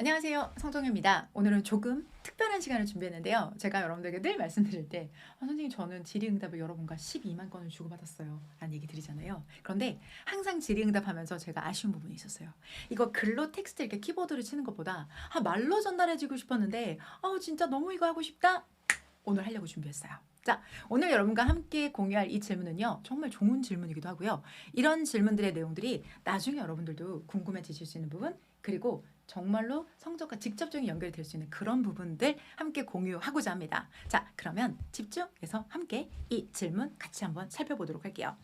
안녕하세요. 성정유입니다. 오늘은 조금 특별한 시간을 준비했는데요. 제가 여러분들에게 늘 말씀드릴 때 아, 선생님 저는 질의응답을 여러분과 12만 건을 주고받았어요. 라는 얘기 드리잖아요. 그런데 항상 질의응답 하면서 제가 아쉬운 부분이 있었어요. 이거 글로 텍스트 이렇게 키보드를 치는 것보다 아, 말로 전달해주고 싶었는데 아, 진짜 너무 이거 하고 싶다. 오늘 하려고 준비했어요. 자, 오늘 여러분과 함께 공유할 이 질문은요, 정말 좋은 질문이기도 하고요. 이런 질문들의 내용들이 나중에 여러분들도 궁금해지실 수 있는 부분, 그리고 정말로 성적과 직접적인 연결이 될 수 있는 그런 부분들 함께 공유하고자 합니다. 자, 그러면 집중해서 함께 이 질문 같이 한번 살펴보도록 할게요.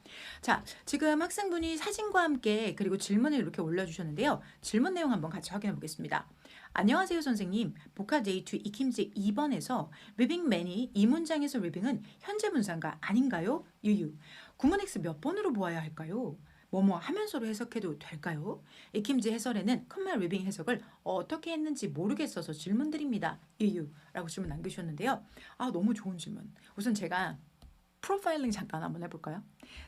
자, 지금 학생분이 사진과 함께 그리고 질문을 이렇게 올려주셨는데요. 질문 내용 한번 같이 확인해 보겠습니다. 안녕하세요 선생님. 복화 데이트 익힘지 2번에서 리빙맨이 이 문장에서 리빙은 현재 분사가 아닌가요? 유유. 구문 X 몇 번으로 보아야 할까요? 뭐뭐 하면서로 해석해도 될까요? 익힘지 해설에는 컴마 리빙 해석을 어떻게 했는지 모르겠어서 질문 드립니다. 유유. 라고 질문 남겨주셨는데요. 아 너무 좋은 질문. 우선 제가 프로파일링 잠깐 한번 해볼까요?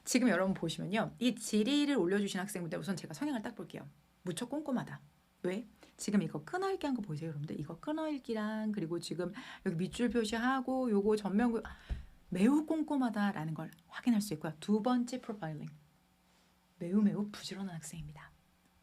지금 여러분 보시면요. 이 질의를 올려주신 학생분들 우선 제가 성향을 딱 볼게요. 무척 꼼꼼하다. 왜? 지금 이거 끊어읽기 한 거 보이세요, 여러분들? 이거 끊어읽기랑 그리고 지금 여기 밑줄 표시하고 요거 전면 매우 꼼꼼하다라는 걸 확인할 수 있고요. 두 번째 프로파일링. 매우 매우 부지런한 학생입니다.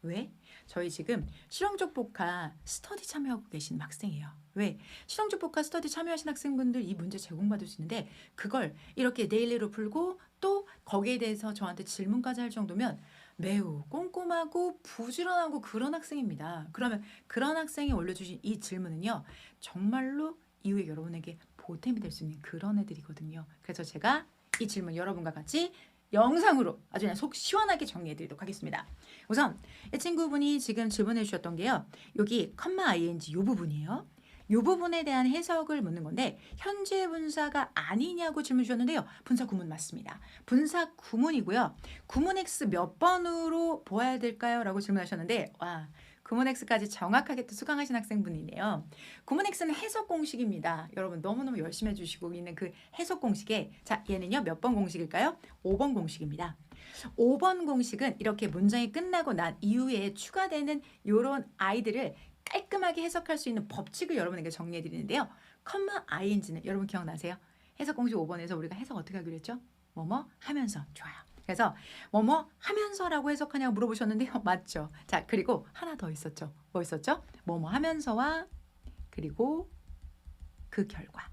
왜? 저희 지금 실용적 복화 스터디 참여하고 계신 학생이에요. 왜? 실용적 복화 스터디 참여하신 학생분들 이 문제 제공받을 수 있는데 그걸 이렇게 데일리로 풀고 또 거기에 대해서 저한테 질문까지 할 정도면 매우 꼼꼼하고 부지런하고 그런 학생입니다. 그러면 그런 학생이 올려주신 이 질문은요. 정말로 이후에 여러분에게 보탬이 될 수 있는 그런 애들이거든요. 그래서 제가 이 질문 여러분과 같이 영상으로 아주 그냥 속 시원하게 정리해 드리도록 하겠습니다. 우선 이 친구분이 지금 질문해 주셨던 게요. 여기 컴마 ing 이 부분이에요. 이 부분에 대한 해석을 묻는 건데 현재 분사가 아니냐고 질문 주셨는데요. 분사 구문 맞습니다. 분사 구문이고요. 구문 X 몇 번으로 보아야 될까요? 라고 질문하셨는데 와 구문 X까지 정확하게 또 수강하신 학생분이네요. 구문 X는 해석 공식입니다. 여러분 너무너무 열심히 해주시고 있는 그 해석 공식에 자 얘는요 몇 번 공식일까요? 5번 공식입니다. 5번 공식은 이렇게 문장이 끝나고 난 이후에 추가되는 이런 아이들을 깔끔하게 해석할 수 있는 법칙을 여러분에게 정리해 드리는데요. 컴마 ing는 여러분 기억나세요? 해석 공식 5번에서 우리가 해석 어떻게 하기로 했죠? 뭐뭐 하면서 좋아요. 그래서 뭐뭐 하면서라고 해석하냐고 물어보셨는데요. 맞죠? 자, 그리고 하나 더 있었죠. 뭐 있었죠? 뭐뭐 하면서와 그리고 그 결과.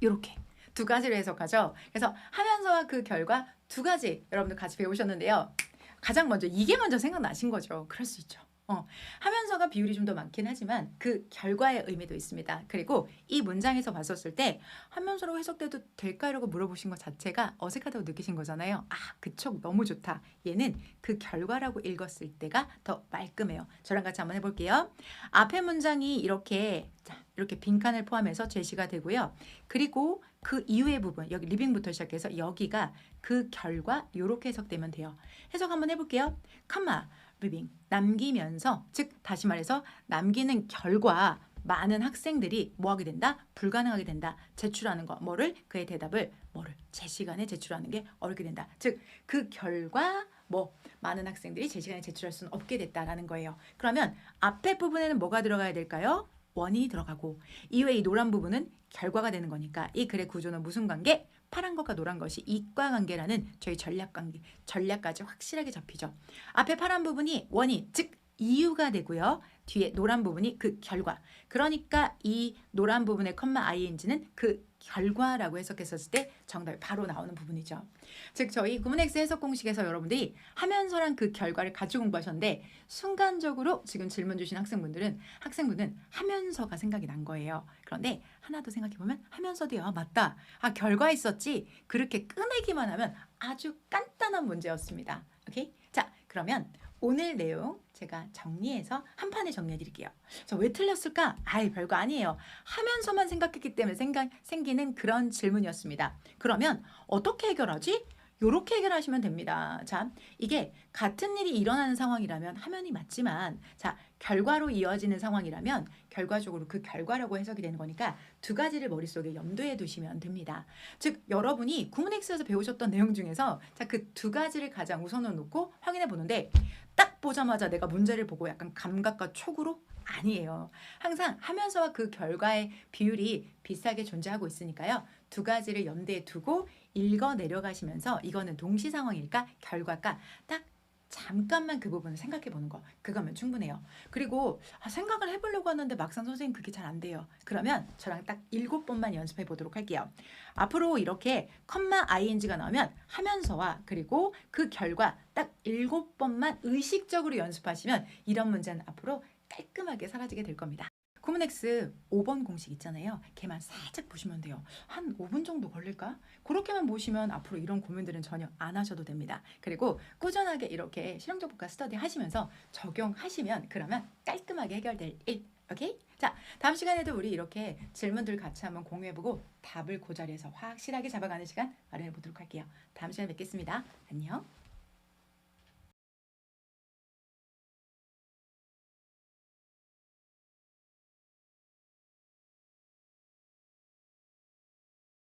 이렇게 두 가지를 해석하죠. 그래서 하면서와 그 결과 두 가지 여러분들 같이 배우셨는데요. 가장 먼저 이게 먼저 생각나신 거죠. 그럴 수 있죠. 어, 하면서가 비율이 좀 더 많긴 하지만 그 결과의 의미도 있습니다. 그리고 이 문장에서 봤었을 때 하면서로 해석돼도 될까라고 물어보신 것 자체가 어색하다고 느끼신 거잖아요. 아, 그쪽 너무 좋다. 얘는 그 결과라고 읽었을 때가 더 말끔해요. 저랑 같이 한번 해볼게요. 앞에 문장이 이렇게 자, 이렇게 빈칸을 포함해서 제시가 되고요. 그리고 그 이후의 부분 여기 리빙부터 시작해서 여기가 그 결과 이렇게 해석되면 돼요. 해석 한번 해볼게요. 컴마 리빙 남기면서 즉 다시 말해서 남기는 결과 많은 학생들이 뭐 하게 된다? 불가능하게 된다. 제출하는 거 뭐를 그의 대답을 뭐를 제 시간에 제출하는 게 어렵게 된다. 즉 그 결과 뭐 많은 학생들이 제 시간에 제출할 수는 없게 됐다라는 거예요. 그러면 앞에 부분에는 뭐가 들어가야 될까요? 원이 들어가고 이외에 이 노란 부분은 결과가 되는 거니까 이 글의 구조는 무슨 관계? 파란 것과 노란 것이 이과 관계라는 저희 전략 관계 전략까지 확실하게 잡히죠. 앞에 파란 부분이 원인 즉 이유가 되고요. 뒤에 노란 부분이 그 결과. 그러니까 이 노란 부분의 컴마 ing는 그 결과라고 해석했었을 때 정답이 바로 나오는 부분이죠. 즉 저희 구문 X 해석 공식에서 여러분들이 하면서란 그 결과를 가지고 공부하셨는데 순간적으로 지금 질문 주신 학생분들은 학생분은 하면서가 생각이 난 거예요. 그런데 하나 더 생각해 보면 하면서도요. 아, 맞다. 아 결과 있었지. 그렇게 꺼내기만 하면 아주 간단한 문제였습니다. 오케이? 자, 그러면 오늘 내용 제가 정리해서 한 판에 정리해 드릴게요. 자, 왜 틀렸을까? 아이, 별거 아니에요. 하면서만 생각했기 때문에 생각, 생기는 그런 질문이었습니다. 그러면 어떻게 해결하지? 요렇게 해결하시면 됩니다. 자, 이게 같은 일이 일어나는 상황이라면 하면이 맞지만, 자, 결과로 이어지는 상황이라면 결과적으로 그 결과라고 해석이 되는 거니까 두 가지를 머릿속에 염두에 두시면 됩니다. 즉, 여러분이 구문엑스에서 배우셨던 내용 중에서 자, 그 두 가지를 가장 우선으로 놓고 확인해 보는데 딱 보자마자 내가 문제를 보고 약간 감각과 촉으로 아니에요. 항상 하면서와 그 결과의 비율이 비슷하게 존재하고 있으니까요. 두 가지를 염두에 두고 읽어 내려가시면서 이거는 동시 상황일까 결과가 딱 잠깐만 그 부분을 생각해 보는 거 그거면 충분해요. 그리고 아, 생각을 해보려고 하는데 막상 선생님 그게 잘 안 돼요. 그러면 저랑 딱 일곱 번만 연습해 보도록 할게요. 앞으로 이렇게 컴마 ing가 나오면 하면서와 그리고 그 결과 딱 일곱 번만 의식적으로 연습하시면 이런 문제는 앞으로 깔끔하게 사라지게 될 겁니다. 구문X 5번 공식 있잖아요. 걔만 살짝 보시면 돼요. 한 5분 정도 걸릴까? 그렇게만 보시면 앞으로 이런 고민들은 전혀 안 하셔도 됩니다. 그리고 꾸준하게 이렇게 실용적복과 스터디 하시면서 적용하시면 그러면 깔끔하게 해결될 일. 오케이? 자, 다음 시간에도 우리 이렇게 질문들 같이 한번 공유해보고 답을 그 자리에서 확실하게 잡아가는 시간 마련해 보도록 할게요. 다음 시간에 뵙겠습니다. 안녕.